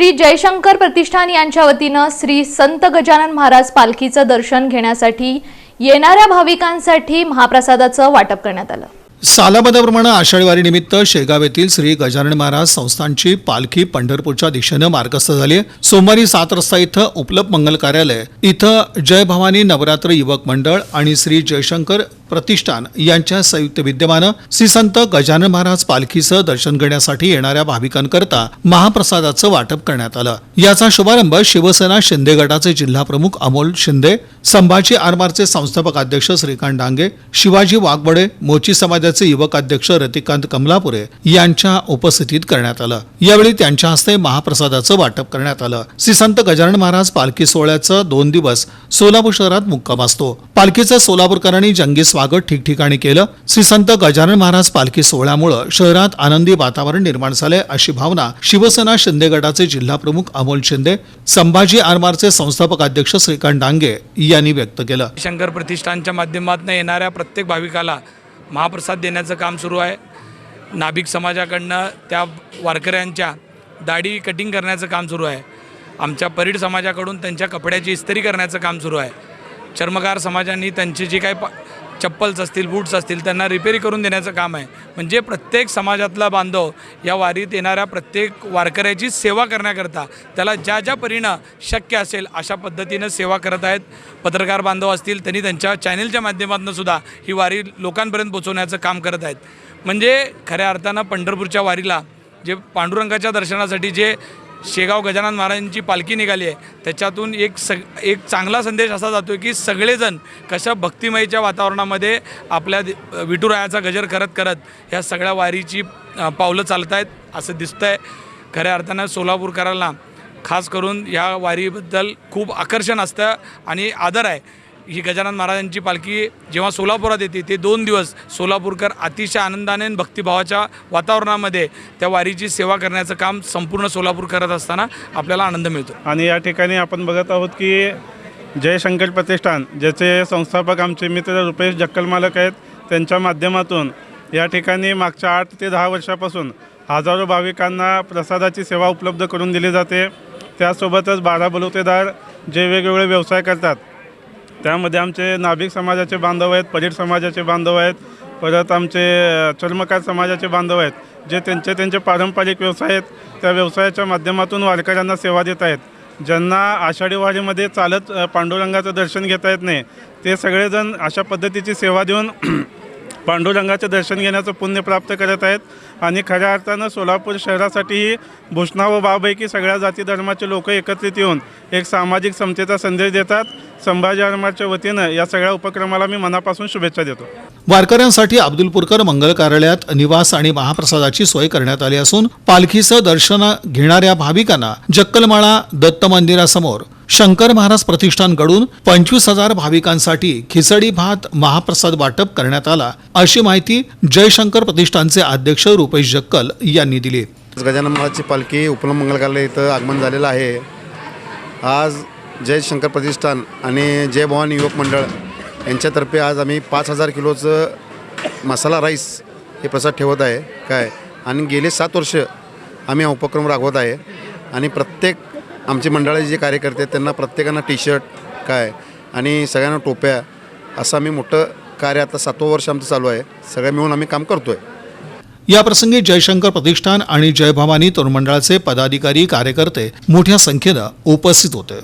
श्री जयशंकर प्रतिष्ठान यांच्या वतीनं श्री संत गजानन महाराज पालखीचं दर्शन घेण्यासाठी येणाऱ्या भाविकांसाठी महाप्रसादाचं वाटप करण्यात आलं सालाबदाप्रमाणे आषाढी वारीनिमित्त शेगाव येथील श्री गजानन महाराज संस्थानची पालखी पंढरपूरच्या दिशेनं मार्गस्थ झाली आहे. सोमवारी सात रस्ता इथं उपलब्ध मंगल कार्यालय इथं जय भवानी नवरात्र युवक मंडळ आणि श्री जयशंकर प्रतिष्ठान यांच्या संयुक्त विद्यमानं श्री संत गजानन महाराज पालखीचं दर्शन घेण्यासाठी येणाऱ्या भाविकांकरता महाप्रसादाचं वाटप करण्यात आलं. याचा शुभारंभ शिवसेना शिंदे गटाचे जिल्हा प्रमुख अमोल शिंदे संभाजी आरमारचे संस्थापक अध्यक्ष श्रीकांत डांगे शिवाजी वाघबडे मोची समाजाचे युवक अध्यक्ष रतिकांत कमलापुरे यांच्या उपस्थितीत करण्यात आलं. यावेळी त्यांच्या हस्ते महाप्रसादाचं वाटप करण्यात आलं. श्री संत गजानन महाराज पालखी सोहळ्याचं दोन दिवस सोलापूर शहरात मुक्काम असतो. पालखीचं सोलापूरकरांनी जंगी स्वागत ठिकठिकाणी केलं. श्री संत गजानन महाराज पालखी सोहळ्यामुळं शहरात आनंदी वातावरण निर्माण झाले अशी भावना शिवसेना शिंदे गटाचे जिल्हा प्रमुख अमोल शिंदे संभाजी आरमारचे संस्थापक अध्यक्ष श्रीकांत डांगे यांनी व्यक्त केलं. शंकर प्रतिष्ठानच्या माध्यमातून येणाऱ्या प्रत्येक भाविकाला महाप्रसाद देण्याचं काम सुरू आहे. नाभिक समाजाकडनं त्या वारकऱ्यांच्या दाढी कटिंग करण्याचं काम सुरू आहे. आमच्या परीड समाजाकडून त्यांच्या कपड्याची इस्त्री करण्याचं काम सुरू आहे. चर्मकार समाजांनी त्यांची जी काही पा चप्पल्स असतील बूट्स असतील त्यांना रिपेरी करून देण्याचं काम आहे. म्हणजे प्रत्येक समाजातला बांधव या वारीत येणाऱ्या प्रत्येक वारकऱ्याची सेवा करण्याकरता त्याला ज्या ज्या परीनं शक्य असेल अशा पद्धतीनं सेवा करत आहेत. पत्रकार बांधव असतील त्यांनी त्यांच्या चॅनेलच्या माध्यमातून सुद्धा ही वारी लोकांपर्यंत पोचवण्याचं काम करत आहेत. म्हणजे खऱ्या अर्थानं पंढरपूरच्या वारीला जे पांडुरंगाच्या दर्शनासाठी जे शेगाव गजानन महाराजांची पालखी निघाली आहे. त्याच्यातून एक सग एक चांगला संदेश असा जातो की सगळेजण कशा भक्तिमयीच्या वातावरणामध्ये आपल्या विठुरायाचा गजर करत करत ह्या सगळ्या वारीची पावलं चालत आहेत असं दिसतं आहे खऱ्या अर्थानं सोलापूरकरांना खास करून ह्या वारीबद्दल खूप आकर्षण असतं आणि आदर आहे. ही गजानन महाराजांची पालखी जेव्हा सोलापुरात येते ते दोन दिवस सोलापूरकर अतिशय आनंदाने भक्तिभावाच्या वातावरणामध्ये त्या वारीची सेवा करण्याचं काम संपूर्ण सोलापूर करत असताना आपल्याला आनंद मिळतो. आणि या ठिकाणी आपण बघत आहोत की जयशंकर प्रतिष्ठान ज्याचे संस्थापक आमचे मित्र रुपेश जक्कल मालक आहेत त्यांच्या माध्यमातून या ठिकाणी मागच्या आठ ते दहा वर्षापासून हजारो भाविकांना प्रसादाची सेवा उपलब्ध करून दिली जाते. त्यासोबतच बारा बलुतेदार जे वेगवेगळे व्यवसाय करतात त्यामध्ये आमचे नाभिक समाजाचे बांधव आहेत परीर समाजाचे बांधव आहेत परत आमचे चर्मकार समाजाचे बांधव आहेत जे त्यांचे त्यांचे पारंपरिक व्यवसाय आहेत त्या व्यवसायाच्या माध्यमातून वारकऱ्यांना सेवा देत आहेत. ज्यांना आषाढी वारीमध्ये चालत पांडुरंगाचं दर्शन घेता येत नाही ते सगळेजण अशा पद्धतीची सेवा देऊन पांडुरंगाचे दर्शन घेण्याचं पुण्य प्राप्त करत आहेत. आणि खऱ्या अर्थानं सोलापूर शहरासाठीही भूषणा व बाबैकी सगळ्या जाती धर्माचे लोक एकत्रित येऊन एक सामाजिक समतेचा संदेश देतात. संभाजी आरमारच्या वतीनं या सगळ्या उपक्रमाला मी मनापासून शुभेच्छा देतो. वारकऱ्यांसाठी अब्दुलपूरकर मंगल कार्यालयात निवास आणि महाप्रसादाची सोय करण्यात आली असून पालखीचं दर्शन घेणाऱ्या भाविकांना जक्कलमाळा दत्त मंदिरासमोर शंकर महाराज प्रतिष्ठानकडून पंचवीस हजार भाविकांसाठी खिचडी भात महाप्रसाद वाटप करण्यात आला अशी माहिती जयशंकर प्रतिष्ठानचे अध्यक्ष रुपेश जक्कल यांनी दिली. गजानन महाराजची पालखी उपलम मंगल इथं आगमन झालेलं आहे. आज जयशंकर प्रतिष्ठान आणि जय भवानी युवक मंडळ यांच्यातर्फे आज आम्ही पाच हजार किलोचं मसाला राईस हे प्रसाद ठेवत आहे. काय? आणि गेले सात वर्ष आम्ही हा उपक्रम राबवत आहे. आणि प्रत्येक आमचे मंडळाचे जे कार्यकर्ते आहेत त्यांना प्रत्येकांना टी शर्ट काय आणि सगळ्यांना टोप्या असं आम्ही मोठं कार्य आता सातवं वर्ष आमचं चालू आहे. सगळं मिळून आम्ही काम करतो आहे याप्रसंगी जयशंकर प्रतिष्ठान आणि जय भवानी तरुण मंडळाचे पदाधिकारी कार्यकर्ते मोठ्या संख्येनं उपस्थित होते.